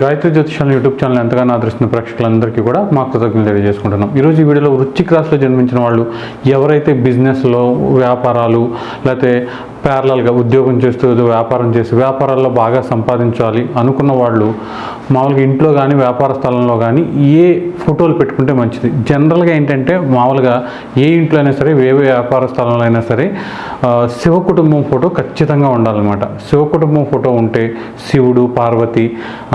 Gayatri జ్యోతిషాల YouTube channel ఎంతగానో ఆదరిస్తున్న ప్రేక్షకులందరికీ కూడా మా కృతజ్ఞతలు తెలియజేసుకుంటున్నాం. ఈరోజు ఈ వీడియోలో వృత్తి రాశిలో జన్మించిన వాళ్ళు ఎవరైతే బిజినెస్లో వ్యాపారాలు లేకపోతే ప్యారలల్గా ఉద్యోగం చేస్తూ ఏదో వ్యాపారం చేసి వ్యాపారాల్లో బాగా సంపాదించాలి అనుకున్న వాళ్ళు మామూలుగా ఇంట్లో కానీ వ్యాపార స్థలంలో కానీ ఏ ఫోటోలు పెట్టుకుంటే మంచిది. జనరల్గా ఏంటంటే మామూలుగా ఏ ఇంట్లో అయినా సరే ఏ వ్యాపార స్థలంలో అయినా సరే శివ కుటుంబం ఫోటో ఖచ్చితంగా ఉండాలన్నమాట. శివ కుటుంబం ఫోటో ఉంటే శివుడు పార్వతి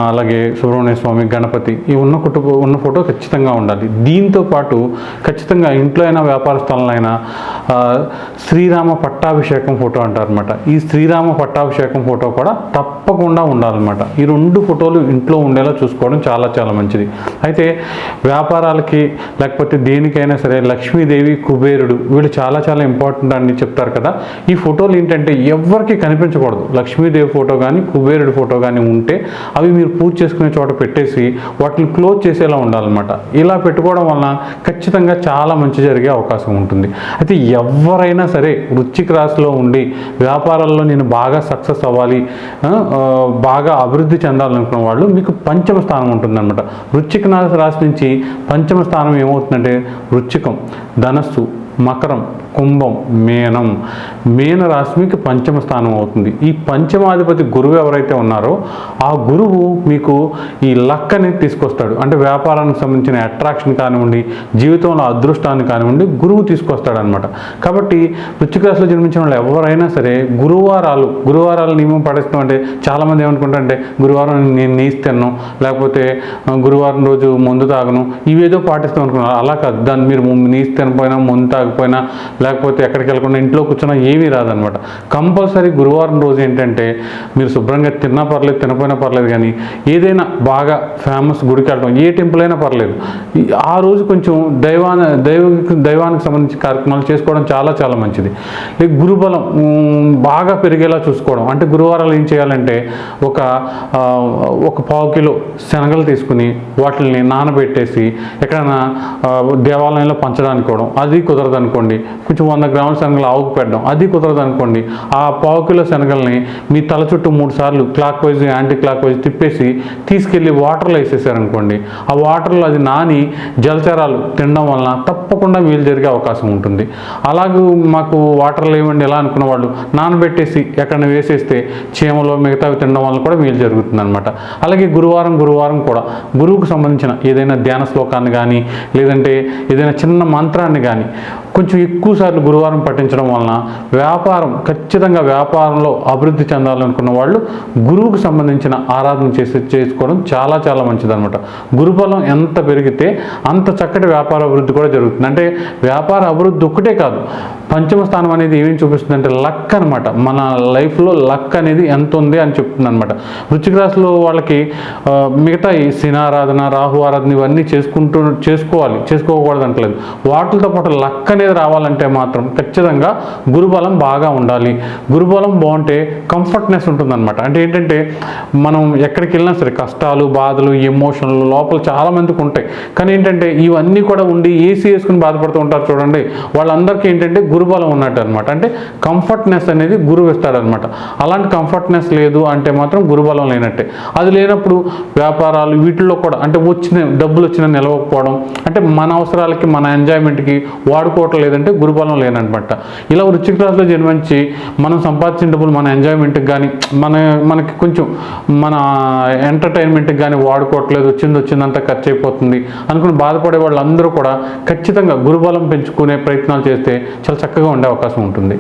అలాగే సుబ్రహ్మణ్య స్వామి గణపతి ఈ ఉన్న కుటుంబం ఉన్న ఫోటో ఖచ్చితంగా ఉండాలి. దీంతో పాటు ఖచ్చితంగా ఇంట్లో అయినా వ్యాపార స్థలంలో అయినా శ్రీరామ పట్టాభిషేకం ఫోటో అంటారు అనమాట ఈ శ్రీరామ పట్టాభిషేకం ఫోటో కూడా తప్పకుండా ఉండాలన్నమాట. ఈ రెండు ఫోటోలు ఇంట్లో ఉండేలా చూసుకోవడం చాలా చాలా మంచిది. అయితే వ్యాపారాలకి లేకపోతే దేనికైనా సరే లక్ష్మీదేవి కుబేరుడు వీళ్ళు చాలా చాలా ఇంపార్టెంట్ అని చెప్తారు కదా. ఈ ఫోటోలు ఏంటంటే ఎవరికి కనిపించకూడదు. లక్ష్మీదేవి ఫోటో కానీ కుబేరుడు ఫోటో కానీ ఉంటే అవి మీరు పూజ చేసుకునే చోట పెట్టేసి వాటిని క్లోజ్ చేసేలా ఉండాలన్నమాట. ఇలా పెట్టుకోవడం వలన ఖచ్చితంగా చాలా మంచి జరిగే అవకాశం ఉంటుంది. అయితే ఎవరైనా సరే వృచ్చిక రాశిలో ఉండి వ్యాపారాల్లో నేను బాగా సక్సెస్ అవ్వాలి బాగా అభివృద్ధి చెందాలనుకున్న వాళ్ళు మీకు పంచమ స్థానం ఉంటుందన్నమాట. వృచ్చిక రాశి నుంచి పంచమ స్థానం ఏమవుతుందంటే వృచ్చికం. ధనస్సు మకరం కుంభం మేనం. మేన రాశి మీకు పంచమ స్థానం అవుతుంది. ఈ పంచమాధిపతి గురువు ఎవరైతే ఉన్నారో ఆ గురువు మీకు ఈ లక్ అనేది తీసుకొస్తాడు. అంటే వ్యాపారానికి సంబంధించిన అట్రాక్షన్ కానివ్వండి జీవితంలో అదృష్టాన్ని కానివ్వండి గురువు తీసుకొస్తాడు అనమాట కాబట్టి వృశ్చిక రాశిలో జన్మించిన వాళ్ళు ఎవరైనా సరే గురువారాలు గురువారాలు నియమం పడేస్తాం అంటే చాలామంది ఏమనుకుంటారంటే గురువారం నేను నీసి తిన్నాను లేకపోతే గురువారం రోజు మందు తాగను ఇవేదో పాటిస్తాం అనుకున్నారు. అలా కాదు. దాన్ని మీరు ము- నీసి తినపోయినా ముంతాకపోయినా లేకపోతే ఎక్కడికి వెళ్ళకుండా ఇంట్లో కూర్చున్నా ఏమీ రాదనమాట కంపల్సరీ గురువారం రోజు ఏంటంటే మీరు శుభ్రంగా తిన్నా పర్లేదు తినపోయినా పర్లేదు కానీ ఏదైనా బాగా ఫేమస్ గుడికి వెళ్ళడం ఏ టెంపుల్ అయినా పర్లేదు. ఆ రోజు కొంచెం దైవాన దైవ దైవానికి సంబంధించిన కార్యక్రమాలు చేసుకోవడం చాలా చాలా మంచిది. లైక్ గురుబలం బాగా పెరిగేలా చూసుకోవడం. అంటే గురువారాలు ఏం చేయాలంటే ఒక ఒక పావు కిలో శనగలు తీసుకుని వాటిని నానబెట్టేసి ఎక్కడైనా దేవాలయంలో పంచడానికి అనుకోవడం అది కుదరదు అనుకోండి కొంచెం వంద గ్రాముల శనగలు ఆవుకు పెట్టడం అది కుదరదు అనుకోండి ఆ పావు కిలో శనగల్ని మీ తల చుట్టూ మూడు సార్లు clockwise anticlockwise తిప్పేసి తీసుకెళ్ళి వాటర్లో వేసేసారనుకోండి. ఆ వాటర్లో అది నాని జలచరాలు తినడం వలన తప్పకుండా వీలు జరిగే అవకాశం ఉంటుంది. అలాగే మాకు వాటర్లు ఏమండి ఎలా అనుకున్న వాళ్ళు నానబెట్టేసి ఎక్కడ వేసేస్తే చీమలో మిగతావి తినడం వల్ల కూడా వీలు జరుగుతుంది అనమాట అలాగే గురువారం గురువారం కూడా గురువుకు సంబంధించిన ఏదైనా ధ్యాన శ్లోకాన్ని కానీ లేదంటే ఏదైనా చిన్న మంత్రాన్ని కానీ కొంచెం ఎక్కువ సార్లు గురువారం పఠించడం వలన వ్యాపారం ఖచ్చితంగా వ్యాపారంలో అభివృద్ధి చెందాలనుకున్న వాళ్ళు గురువుకు సంబంధించిన ఆరాధన చేసి చేసుకోవడం చాలా చాలా మంచిదనమాట గురుబలం ఎంత పెరిగితే అంత చక్కటి వ్యాపార అభివృద్ధి కూడా జరుగుతుంది. అంటే వ్యాపార అభివృద్ధి ఒక్కటే కాదు. పంచమ స్థానం అనేది ఏమేమి చూపిస్తుంది అంటే లక్ అనమాట మన లైఫ్లో లక్ అనేది ఎంత ఉంది అని చెప్తుంది అనమాట వృచ్చిక రాశిలో వాళ్ళకి మిగతా ఈ శనారాధన రాహు ఆరాధన ఇవన్నీ చేసుకుంటూ చేసుకోవాలి. చేసుకోకూడదు అంటలేదు. వాటితో పాటు లక్ అనేది రావాలంటే మాత్రం ఖచ్చితంగా గురుబలం బాగా ఉండాలి. గురుబలం బాగుంటే కంఫర్ట్నెస్ ఉంటుందన్నమాట. అంటే ఏంటంటే మనం ఎక్కడికి వెళ్ళినా సరే కష్టాలు బాధలు ఎమోషన్లు లోపల చాలా మందికి ఉంటాయి. కానీ ఏంటంటే ఇవన్నీ కూడా ఉండి ఏసీ వేసుకుని బాధపడుతూ ఉంటారు చూడండి. వాళ్ళందరికీ ఏంటంటే గురుబలం ఉన్నట్టు అనమాట అంటే కంఫర్ట్నెస్ అనేది గురువు ఇస్తాడనమాట అలాంటి కంఫర్ట్నెస్ లేదు అంటే మాత్రం గురుబలం లేనట్టే. అది లేనప్పుడు వ్యాపారాలు వీటిల్లో కూడా అంటే వచ్చిన డబ్బులు వచ్చిన నిలవకపోవడం అంటే మన అవసరాలకి మన ఎంజాయ్మెంట్కి వాడుకోవటం లేదంటే గురుబలం లేనమాట ఇలా వృచ్చిక రాశిలో జన్మించి మనం సంపాదించిన డబ్బులు మన ఎంజాయ్మెంట్కి కానీ మన మనకి కొంచెం మన ఎంటర్టైన్మెంట్కి కానీ వాడుకోవట్లేదు వచ్చింది వచ్చిందంతా ఖర్చు అయిపోతుంది అనుకుని బాధపడే వాళ్ళందరూ కూడా ఖచ్చితంగా గురుబలం పెంచుకునే ప్రయత్నాలు చేస్తే చాలా చక్కగా ఉండే అవకాశం ఉంటుంది.